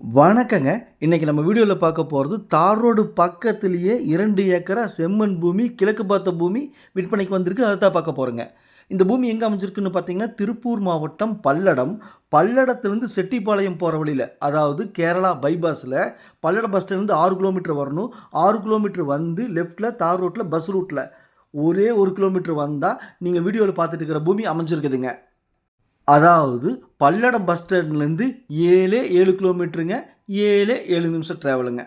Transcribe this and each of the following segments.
வணக்கங்க. இன்னைக்கு நம்ம வீடியோவில் பார்க்க போகிறது தார் ரோடு பக்கத்துலேயே இரண்டு ஏக்கரா செம்மண் பூமி கிழக்கு பார்த்த பூமி விற்பனைக்கு வந்திருக்கு. அதை தான் பார்க்க போகிறோங்க இந்த பூமி எங்கே அமைஞ்சிருக்குன்னு பார்த்தீங்கன்னா திருப்பூர் மாவட்டம் பல்லடம். பல்லடத்துலேருந்து செட்டிப்பாளையம் போகிற வழியில் அதாவது கேரளா பைபாஸில் பல்லடம் பஸ் ஸ்டாண்ட்லேருந்து ஆறு கிலோமீட்டர் வரணும். ஆறு கிலோமீட்டர் வந்து லெஃப்ட்டில் தார் ரோட்டில் பஸ் ரூட்டில் ஒரே ஒரு கிலோமீட்டர் வந்தால் நீங்கள் வீடியோவில் பார்த்துட்டு இருக்கிற பூமி அமைஞ்சிருக்குதுங்க. அதாவது பல்லடம் பஸ் ஸ்டாண்ட்லேருந்து ஏழே ஏழு கிலோமீட்டருங்க ஏழே ஏழு நிமிஷம் ட்ராவலுங்க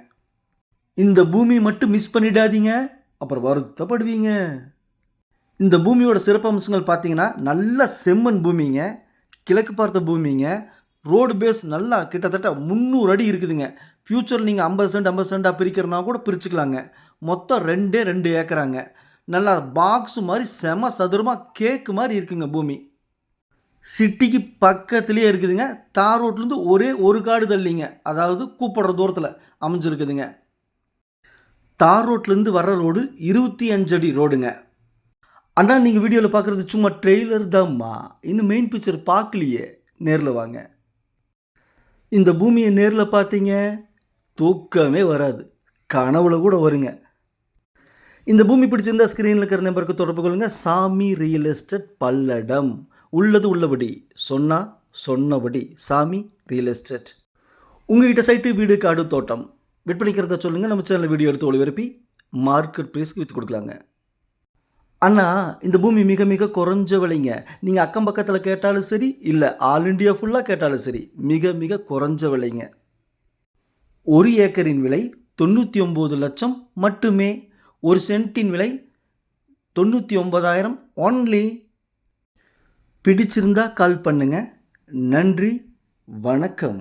இந்த பூமி மட்டும் மிஸ் பண்ணிடாதீங்க. அப்புறம் வருத்தப்படுவீங்க. இந்த பூமியோட சிறப்பம்சங்கள் பார்த்தீங்கன்னா நல்ல செம்மண் பூமிங்க கிழக்கு பார்த்த பூமிங்க ரோடு பேஸ் நல்லா கிட்டத்தட்ட முந்நூறு அடி இருக்குதுங்க. ஃப்யூச்சர் நீங்கள் ஐம்பது சென்ட் ஐம்பது சென்டாக பிரிக்கிறனா கூட பிரிச்சுக்கலாங்க. மொத்தம் ரெண்டே ரெண்டு ஏக்கராங்க. நல்லா பாக்ஸு மாதிரி செம சதுரமாக கேக்கு மாதிரி இருக்குங்க பூமி. சிட்டிக்கு பக்கத்துலேயே இருக்குதுங்க. தார் ரோட்லேருந்து ஒரே ஒரு காடு தள்ளிங்க. அதாவது கூப்பிடுற தூரத்தில் அமைஞ்சிருக்குதுங்க. தார் ரோட்லேருந்து வர்ற ரோடு இருபத்தி அஞ்சு அடி ரோடுங்க. அண்ணா நீங்கள் வீடியோவில் பார்க்குறது சும்மா ட்ரெய்லர் தான்மா இன்னும் மெயின் பிக்சர் பார்க்கலையே நேரில் வாங்க. இந்த பூமியை நேரில் பார்த்தீங்க தூக்கமே வராது. கனவுல கூட வருங்க. இந்த பூமி பிடிச்சிருந்தா ஸ்க்ரீனில் இருக்கிற நம்பருக்கு தொடர்பு கொள்ளுங்க. சாமி ரியல் எஸ்டேட் பல்லடம். உள்ளது உள்ளபடி சொன்னா சொன்னபடி. சாமி ரியல் எஸ்டேட் உங்ககிட்ட சைட்டு வீடு காடு தோட்டம். விற்பனைக்கிறத சொல்லுங்கள் நம்ம சேனல் வீடியோ எடுத்து ஒளிபரப்பி மார்க்கெட் ப்ரைஸ்க்கு விற்று கொடுக்கலாங்க. அண்ணா இந்த பூமி மிக மிக குறைஞ்ச விலைங்க. நீங்கள் அக்கம் பக்கத்தில் கேட்டாலும் சரி இல்லை ஆல் இண்டியா ஃபுல்லாக கேட்டாலும் சரி மிக மிக குறைஞ்ச விலைங்க. ஒரு ஏக்கரின் விலை தொண்ணூற்றி ஒம்பது லட்சம் மட்டுமே. ஒரு சென்ட்டின் விலை தொண்ணூற்றி ஒம்பதாயிரம் ஒன்லி பிடிச்சிருந்தா கால் பண்ணுங்கள் நன்றி வணக்கம்.